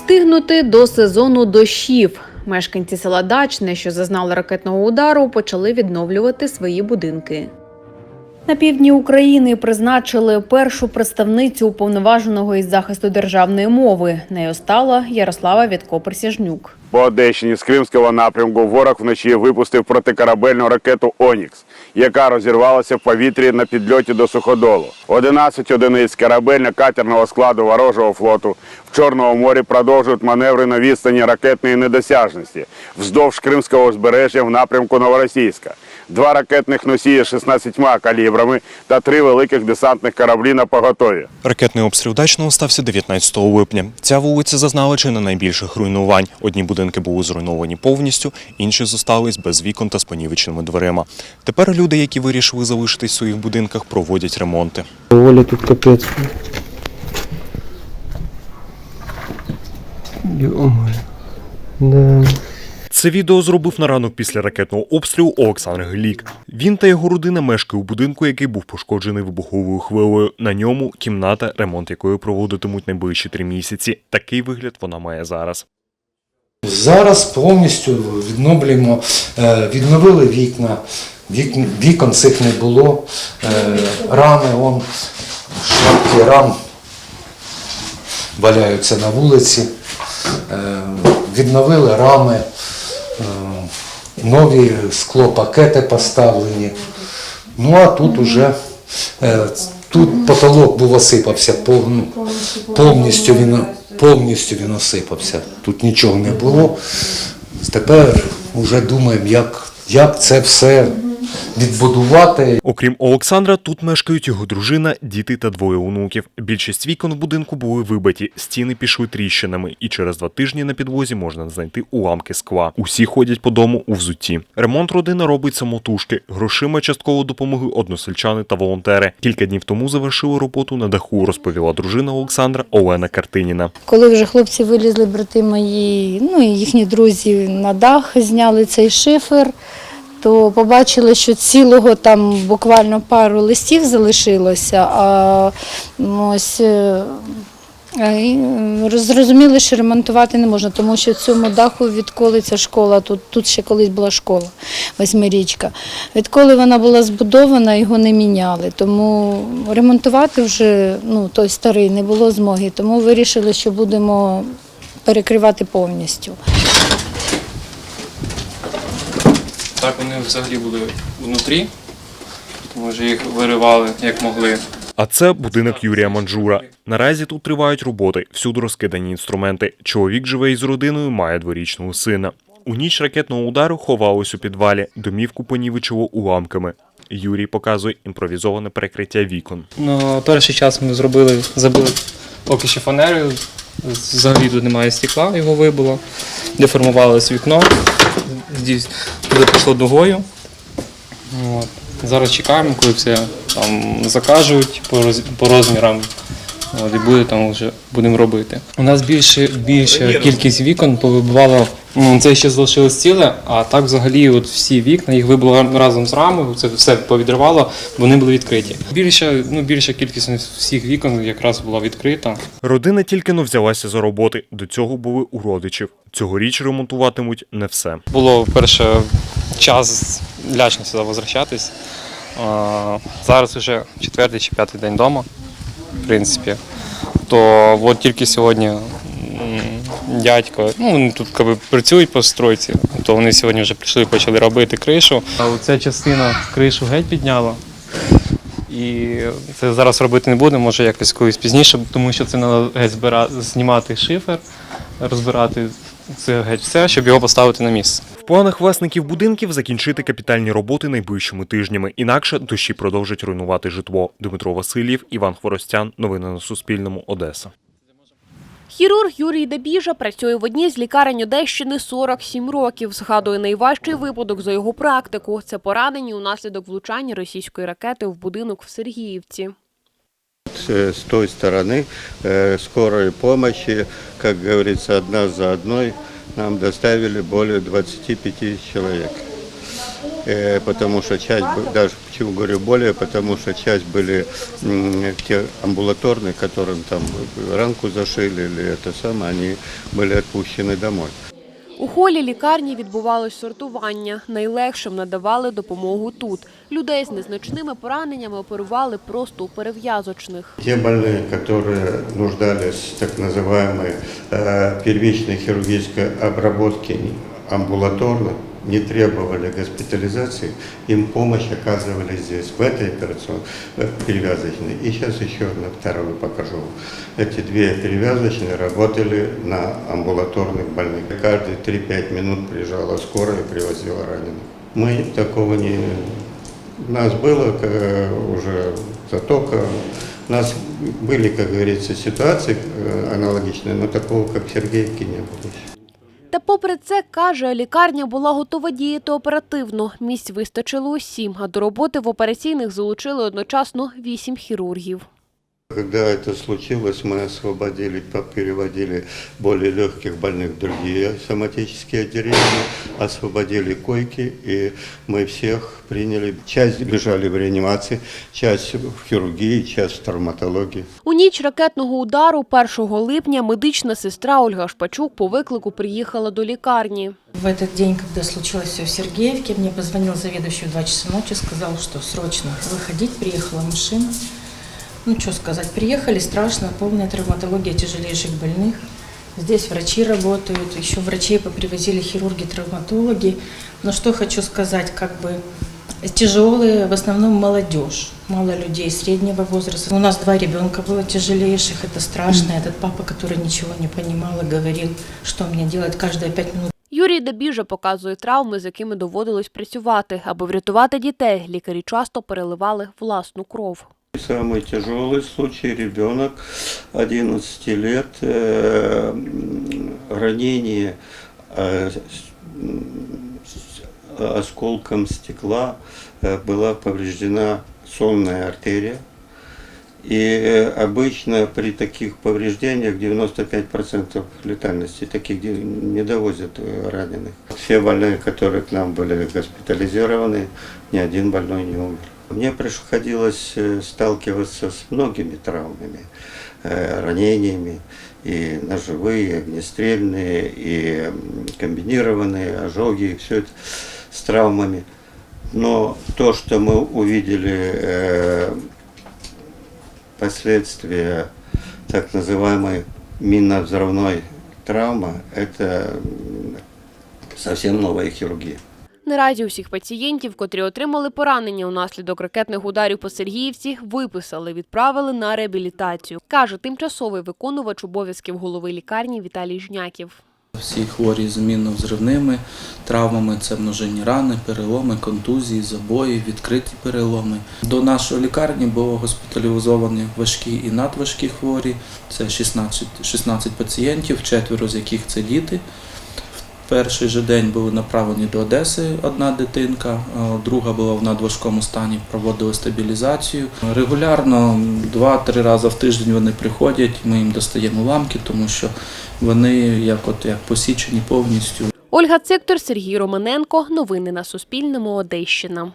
Встигнути до сезону дощів. Мешканці села Дачне, що зазнали ракетного удару, почали відновлювати свої будинки. На півдні України призначили першу представницю уповноваженого із захисту державної мови. Нею стала Ярослава Вітко-Присяжнюк. По Одещині з Кримського напрямку ворог вночі випустив протикорабельну ракету Онікс, яка розірвалася в повітрі на підльоті до суходолу. 11 одиниць корабельно-катерного складу ворожого флоту в Чорному морі продовжують маневри на відстані ракетної недосяжності вздовж Кримського узбережжя в напрямку Новоросійська. Два ракетних носії з 16 калібрами та три великих десантних кораблі на поготові. Ракетний обстріл дачного стався 19 липня. Ця вулиця зазнала чи не найбільших руйнувань. Одні будинки були зруйновані повністю, інші зостались без вікон та з понівеченими дверима. Тепер люди, які вирішили залишитись в своїх будинках, проводять ремонти. Оля тут капець. Да. Це відео зробив на ранок після ракетного обстрілу Олександр Глік. Він та його родина мешкає у будинку, який був пошкоджений вибуховою хвилею. На ньому кімната, ремонт якої проводитимуть найближчі три місяці. Такий вигляд вона має зараз. Зараз повністю відновлюємо, е, відновили вікна, вікн, вікон цих не було, е, рами, он, шапки рам валяються на вулиці, Е, відновили рами, нові склопакети поставлені. Ну а тут уже е, тут потолок був осипався повністю він повністю він осипався. Тут нічого не було. Тепер вже думаємо, як, як це все відбудувати. Окрім Олександра, тут мешкають його дружина, діти та двоє онуків. Більшість вікон в будинку були вибиті, стіни пішли тріщинами, і через два тижні на підлозі можна знайти уламки скла. Усі ходять по дому у взутті. Ремонт родина робить самотужки. Грошима частково допомогли односельчани та волонтери. Кілька днів тому завершили роботу на даху, розповіла дружина Олександра Олена Картиніна. Коли вже хлопці вилізли, брати мої, ну і їхні друзі на дах зняли цей шифер, то побачили, що цілого там буквально пару листів залишилося, а ось. е, Зрозуміли, що ремонтувати не можна, тому що цьому даху, відколи ця школа, тут, тут ще колись була школа, восьмирічка. Відколи вона була збудована, його не міняли. Тому ремонтувати вже ну, той старий не було змоги. Тому вирішили, що будемо перекривати повністю. Так вони взагалі були внутрі. Ми вже їх виривали як могли. А це будинок Юрія Манджура. Наразі тут тривають роботи, всюди розкидані інструменти. Чоловік живе із родиною, має дворічного сина. У ніч ракетного удару ховалось у підвалі, домівку понівечило уламками. Юрій показує імпровізоване перекриття вікон. Ну, перший час ми зробили, забили поки що фанерою. Взагалі тут немає стекла, його вибило. Деформувалось вікно. Туди пішло дугою. От. Зараз чекаємо, коли все там закажуть по, роз, по розмірам. От, і буде там вже будемо робити. У нас більше, більша кількість вікон повибивало. Це ще залишилось ціле, а так взагалі от всі вікна їх вибило разом з рамою, це все повідривало, вони були відкриті. Більша, ну, більша кількість всіх вікон якраз була відкрита. Родина тільки но взялася за роботи. До цього були у родичів. Цьогоріч ремонтуватимуть не все. Було перше час лячно сюди возвращатись. Зараз вже четвертий чи п'ятий день вдома, в принципі. То от тільки сьогодні дядько, ну вони тут якби, працюють по стройці, то вони сьогодні вже прийшли, почали робити кришу. А оця частина кришу геть підняла. І це зараз робити не будемо, може якось колись пізніше, тому що це треба геть збирати, знімати шифер, розбирати це геть все, щоб його поставити на місце. В планах власників будинків закінчити капітальні роботи найближчими тижнями. Інакше дощі продовжать руйнувати житло. Дмитро Васильєв, Іван Хворостян. Новини на Суспільному. Одеса. Хірург Юрій Дебіжа працює в одній з лікарень Одещини 47 років. Згадує найважчий випадок за його практику. Це поранені унаслідок влучання російської ракети в будинок в Сергіївці. С с той стороны э, скорой помощи, как говорится, одна за одной нам доставили более 25 человек. Э, потому что часть, бы- даже Почему говорю более? Потому что часть были м, те амбулаторные, которым там ранку зашили или это самое, они были отпущены домой. У холі лікарні відбувалось сортування. Найлегшим надавали допомогу тут. Людей з незначними пораненнями оперували просто у перев'язочних. Те больные, которые нуждались в так называемой э, первичной хирургической обработке амбулаторно, не требовали госпитализации, им помощь оказывали здесь, в этой операционной э, перевязочной. И сейчас еще одну вторую покажу. Эти две перевязочные работали на амбулаторных больных. Каждые 3-5 минут приезжала скорая и привозила раненых. Мы такого не... У нас было э, уже затока, у нас были, как говорится, ситуации э, аналогичные, но такого, как в Сергеевке, не было еще. Та попри це, каже, лікарня була готова діяти оперативно. Місць вистачило усім, а до роботи в операційних залучили одночасно вісім хірургів. Когда это случилось, мы освободили, переводили более легких больных в другие соматические отделения, освободили койки, и мы всех приняли. Часть лежали в реанимации, часть в хирургии, часть в травматологии. У ніч ракетного удару 1 липня медична сестра Ольга Шпачук по виклику приїхала до лікарні. В этот день, когда случилось все в Сергеевке, мне позвонил заведующий в 2 часа ночи, сказал, что срочно выходить, приехала машина. Ну, что сказать, приехали, страшно, полная травматология тяжелейших больных. Здесь врачи работают, еще врачей попривозили хирурги, травматологи. Но что хочу сказать, как бы тяжелые, в основном молодежь, мало людей среднего возраста. У нас два ребенка было тяжелейших, это страшно. Этот папа, который ничего не понимал и говорил, что мне делать каждые пять минут. Юрій Дебіжа показує травми, з якими доводилось працювати. Аби врятувати дітей, лікарі часто переливали власну кров. Самый тяжелый случай ребенок 11 лет, э, ранение э, осколком стекла, э, была повреждена сонная артерия. И э, обычно при таких повреждениях 95% летальности, таких не довозят э, раненых. Все больные, которые к нам были госпитализированы, ни один больной не умер. Мне приходилось э, сталкиваться с многими травмами, э, ранениями, и ножевые, и огнестрельные, и комбинированные ожоги, все это с травмами. Но то, что мы увидели э, последствия так называемой минно-взрывной травмы, это совсем новая хирургия. Наразі усіх пацієнтів, котрі отримали поранення унаслідок ракетних ударів по Сергіївці, виписали, відправили на реабілітацію, каже тимчасовий виконувач обов'язків голови лікарні Віталій Жняків. Всі хворі з мінно-взривними травмами це множинні рани, переломи, контузії, забої, відкриті переломи. До нашої лікарні було госпіталізовані важкі і надважкі хворі. Це 16, 16 пацієнтів, четверо з яких це діти. Перший же день були направлені до Одеси одна дитинка, друга була в надважкому стані, проводили стабілізацію. Регулярно два-три рази в тиждень вони приходять, ми їм достаємо ламки, тому що вони як от як посічені повністю. Ольга Циктор, Сергій Романенко. Новини на Суспільному. Одещина.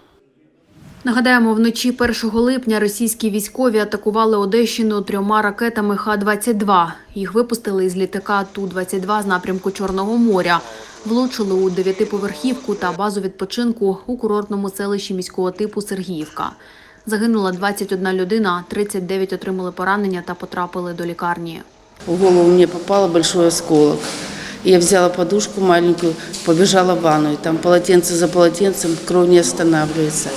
Нагадаємо, вночі 1 липня російські військові атакували Одещину трьома ракетами Х-22. Їх випустили із літака Ту-22 з напрямку Чорного моря. Влучили у дев'ятиповерхівку та базу відпочинку у курортному селищі міського типу Сергіївка. Загинула 21 людина, 39 отримали поранення та потрапили до лікарні. В голову мне попало большой осколок. Я взяла подушку маленькую, побежала в ванную. Там полотенце за полотенцем, кровь не останавливается.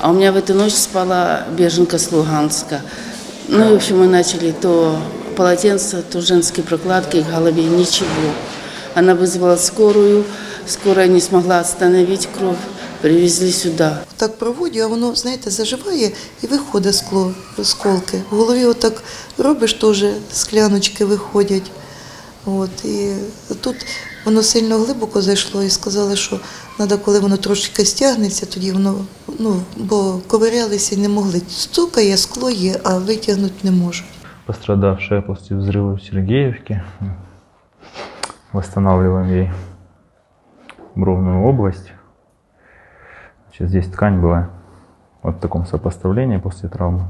А у меня в эту ночь спала беженка с Луганска. Ну и, в общем, мы начали то полотенце, то женские прокладки к голове, ничего. Она вызвала скорую, скорая не смогла остановить кровь, привезли сюда. Так проводю, а воно, знаєте, заживає і виходить скло, осколки. В голові отак робиш, теж скляночки виходять. От, і тут воно сильно глибоко зайшло і сказали, що треба, коли воно трошки стягнеться, тоді воно, ну, бо ковирялися і не могли. Стукає, скло є, а витягнути не можуть. пострадавшая после взрыва в Сергеевке. Восстанавливаем ей бровную область. Значит, здесь ткань была Вот в таком сопоставлении после травмы.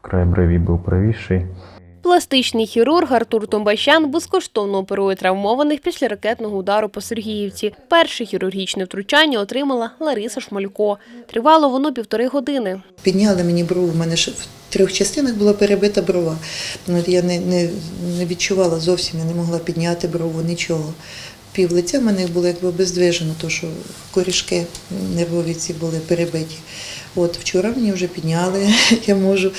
Край брови был провисший. Пластичний хірург Артур Томбащан безкоштовно оперує травмованих після ракетного удару по Сергіївці. Перше хірургічне втручання отримала Лариса Шмалько. Тривало воно півтори години. Підняли мені брову, в мене ж в трьох частинах була перебита брова. Ну, Я не, не, не відчувала зовсім, я не могла підняти брову, нічого. Пів лиця в мене було якби обездвижено, тому що корішки нервові ці були перебиті. От вчора мені вже підняли, я можу,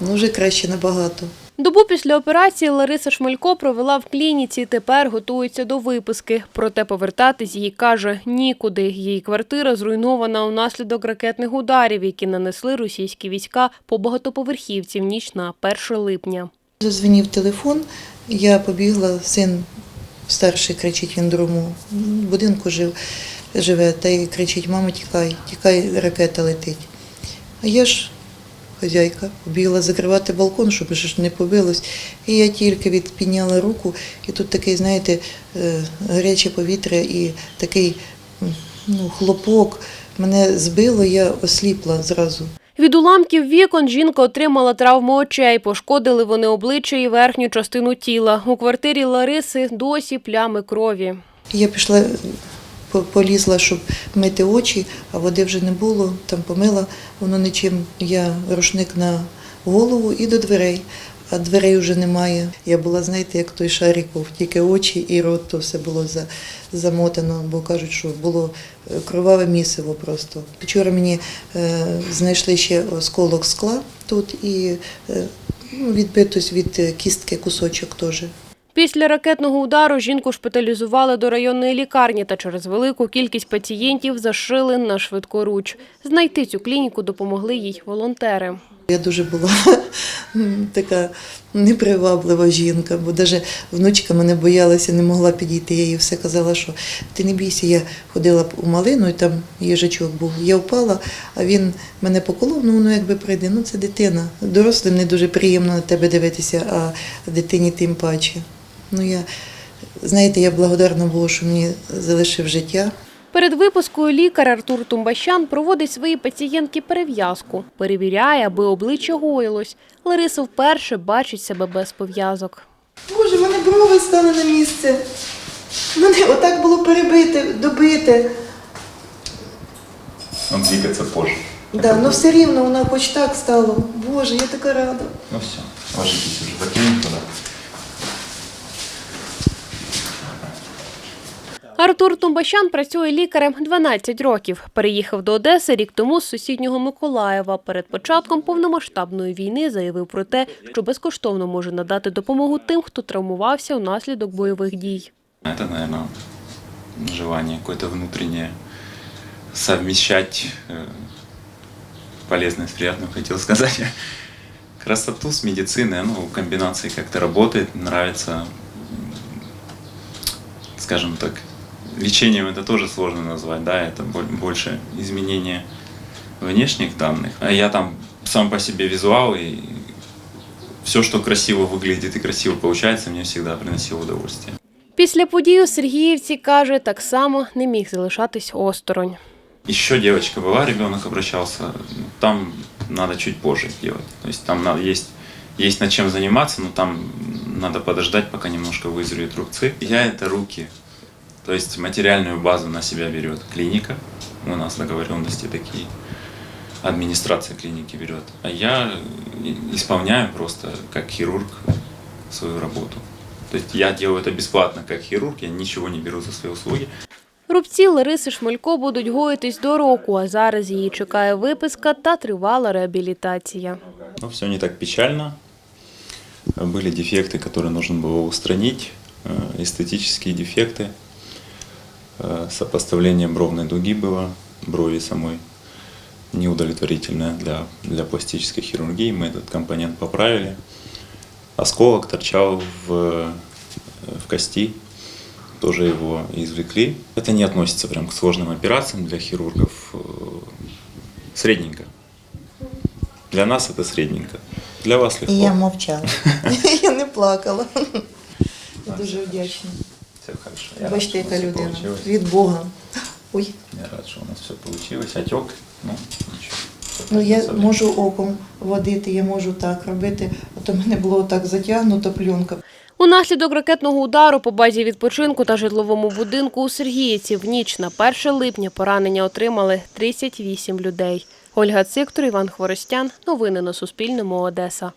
ну вже краще набагато. Добу після операції Лариса Шмалько провела в клініці. Тепер готується до виписки. Проте повертатись їй каже нікуди. Її квартира зруйнована унаслідок ракетних ударів, які нанесли російські війська по багатоповерхівці в ніч на 1 липня. Зазвонів телефон, я побігла, син старший кричить, він в другому будинку жив, живе, та й кричить, мама, тікай, тікай, ракета летить. А я ж хазяйка, побігла закривати балкон, щоб ж не побилось. І я тільки від, підняла руку, і тут такий, знаєте, е, гаряче повітря і такий ну, хлопок. Мене збило, я осліпла зразу. Від уламків вікон жінка отримала травму очей. Пошкодили вони обличчя і верхню частину тіла. У квартирі Лариси досі плями крові. Я пішла, полізла, щоб мити очі, а води вже не було, там помила воно нічим. Я рушник на голову і до дверей, а дверей вже немає. Я була, знаєте, як той Шаріков, тільки очі і рот, то все було за, замотано, бо кажуть, що було е, кроваве місиво просто. Вчора мені е, знайшли ще осколок скла тут і е, ну, відбитось від кістки кусочок теж. Після ракетного удару жінку шпиталізували до районної лікарні та через велику кількість пацієнтів зашили на швидкоруч. Знайти цю клініку допомогли їй волонтери. Я дуже була така неприваблива жінка, бо навіть внучка мене боялася, не могла підійти. Я їй все казала, що ти не бійся, я ходила у малину, і там їжачок був. Я впала, а він мене поколов, ну воно якби прийде. Ну це дитина. Дорослим не дуже приємно на тебе дивитися, а дитині тим паче. Ну я, знаєте, я благодарна була, що мені залишив життя. Перед випускою лікар Артур Тумбащан проводить своїй пацієнтки перев'язку, перевіряє, аби обличчя гоїлось. Лариса вперше бачить себе без пов'язок. Боже, в мене брови стали на місце. Мене отак було перебите, добите. Он двигаться позже. Да, ну все рівно вона хоч так стало. Боже, я така рада. Ну все, ложитесь уже, закинем туда. Артур Тумбащан працює лікарем 12 років. Переїхав до Одеси рік тому з сусіднього Миколаєва. Перед початком повномасштабної війни заявив про те, що безкоштовно може надати допомогу тим, хто травмувався унаслідок бойових дій. Это, наверное, желание какое-то внутреннее совмещать э, полезное с приятным, хотел сказать. Красоту с медициной, ну, комбинации как-то работает, нравится, м, скажем так, лечением это тоже сложно назвать, да, это боль- больше изменение внешних данных. А я там сам по себе визуал, и все, что красиво выглядит и красиво получается, мне всегда приносило удовольствие. Після подій у Сергіївці, каже, так само не міг залишатись осторонь. Еще девочка была, ребенок обращался, ну, там надо чуть позже делать. То есть там надо, есть, есть над чем заниматься, но там надо подождать, пока немножко вызреют рубцы. Я это руки. То есть материальную базу на себя берет клиника. У нас договоренности такие. Администрация клиники берет. А я и- исполняю просто как хирург свою работу. То есть я делаю это бесплатно как хирург, я ничего не беру за свои услуги. Рубці Лариси Шмалько будуть гоїтись до року, а зараз її чекає виписка та тривала реабілітація. Но все не так печально. Были дефекты, которые нужно было устранить, э, эстетические дефекты. Э, Сопоставление бровной дуги было, брови самой неудовлетворительное для, для пластической хирургии. Мы этот компонент поправили. Осколок торчал в, э, в кости, тоже его извлекли. Это не относится прям к сложным операциям для хирургов. э, Средненько. Для нас это средненько. Для вас легко. Я мовчала. Я не плакала. Я дуже вдячна. Хорошо. Я Бачите, яка людина. получилось. Від Бога. Ой. Я рад, что у нас все получилось. Отек, Ну, я можу оком водити, я можу так робити. От у мене було так затягнуто пленка. Унаслідок ракетного удару по базі відпочинку та житловому будинку у Сергіївці в ніч на 1 липня поранення отримали 38 людей. Ольга Циктор, Іван Хворостян. Новини на Суспільному. Одеса.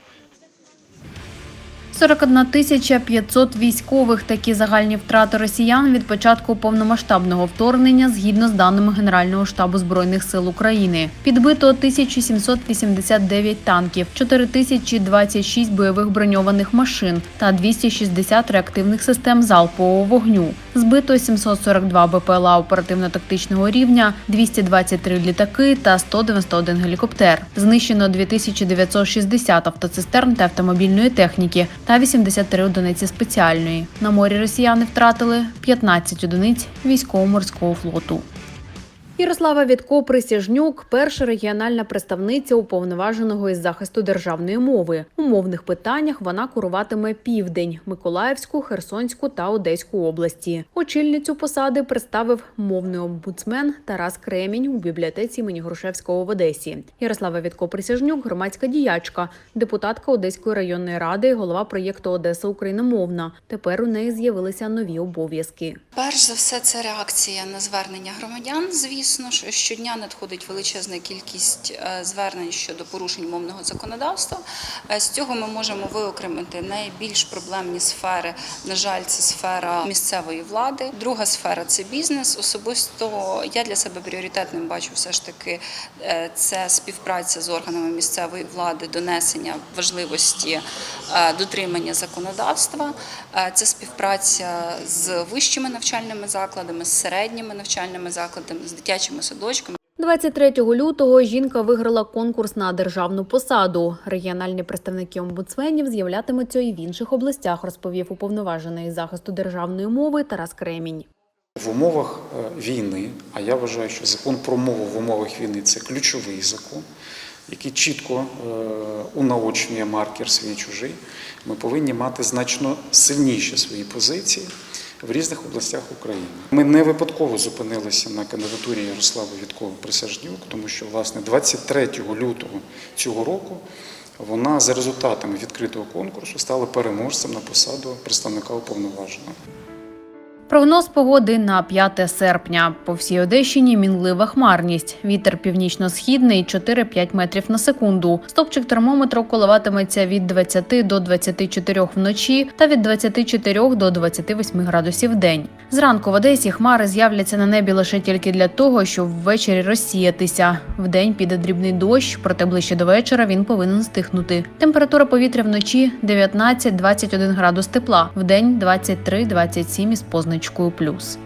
41 тисяча 500 військових. Такі загальні втрати росіян від початку повномасштабного вторгнення згідно з даними Генерального штабу збройних сил України. Підбито 1789 танків, 4026 бойових броньованих машин та 260 реактивних систем залпового вогню. Збито 742 БПЛА оперативно-тактичного рівня, 223 літаки та 191 гелікоптер. Знищено 2960 автоцистерн та автомобільної техніки та 83 одиниці спеціальної. На морі росіяни втратили 15 одиниць військово-морського флоту. Ярослава Вітко Присяжнюк, перша регіональна представниця уповноваженого із захисту державної мови. У мовних питаннях вона куруватиме південь Миколаївську, Херсонську та Одеську області. Очільницю посади представив мовний омбудсмен Тарас Кремінь у бібліотеці імені Грушевського в Одесі. Ярослава Вітко Присяжнюк, громадська діячка, депутатка Одеської районної ради, голова проєкту Одеса Україномовна. Тепер у неї з'явилися нові обов'язки. Перш за все, це реакція на звернення громадян. Звісно, що щодня надходить величезна кількість е, звернень щодо порушень мовного законодавства. Е, З цього ми можемо виокремити найбільш проблемні сфери. На жаль, це сфера місцевої влади. Друга сфера це бізнес. Особисто я для себе пріоритетним бачу все ж таки е, це співпраця з органами місцевої влади, донесення важливості дотримання законодавства. Це співпраця з вищими навчальними закладами, з середніми навчальними закладами, з дитячими садочками. 23 лютого жінка виграла конкурс на державну посаду. Регіональні представники омбудсменів з'являтимуться і в інших областях, розповів уповноважений захисту державної мови Тарас Кремінь. В умовах е, війни, а я вважаю, що закон про мову в умовах війни це ключовий закон, який чітко е, унаочнює маркер свій чужий. Ми повинні мати значно сильніші свої позиції в різних областях України. Ми не випадково зупинилися на кандидатурі Ярослава Віткова Присяжнюк, тому що власне 23 лютого цього року вона за результатами відкритого конкурсу стала переможцем на посаду представника уповноваженого. Прогноз погоди на 5 серпня. По всій Одещині мінлива хмарність. Вітер північно-східний 4-5 метрів на секунду. Стопчик термометру коливатиметься від 20 до 24 вночі та від 24 до 28 градусів в день. Зранку в Одесі хмари з'являться на небі лише тільки для того, щоб ввечері розсіятися. Вдень піде дрібний дощ, проте ближче до вечора він повинен стихнути. Температура повітря вночі 19-21 градус тепла, вдень 23-27 із позначкою плюс.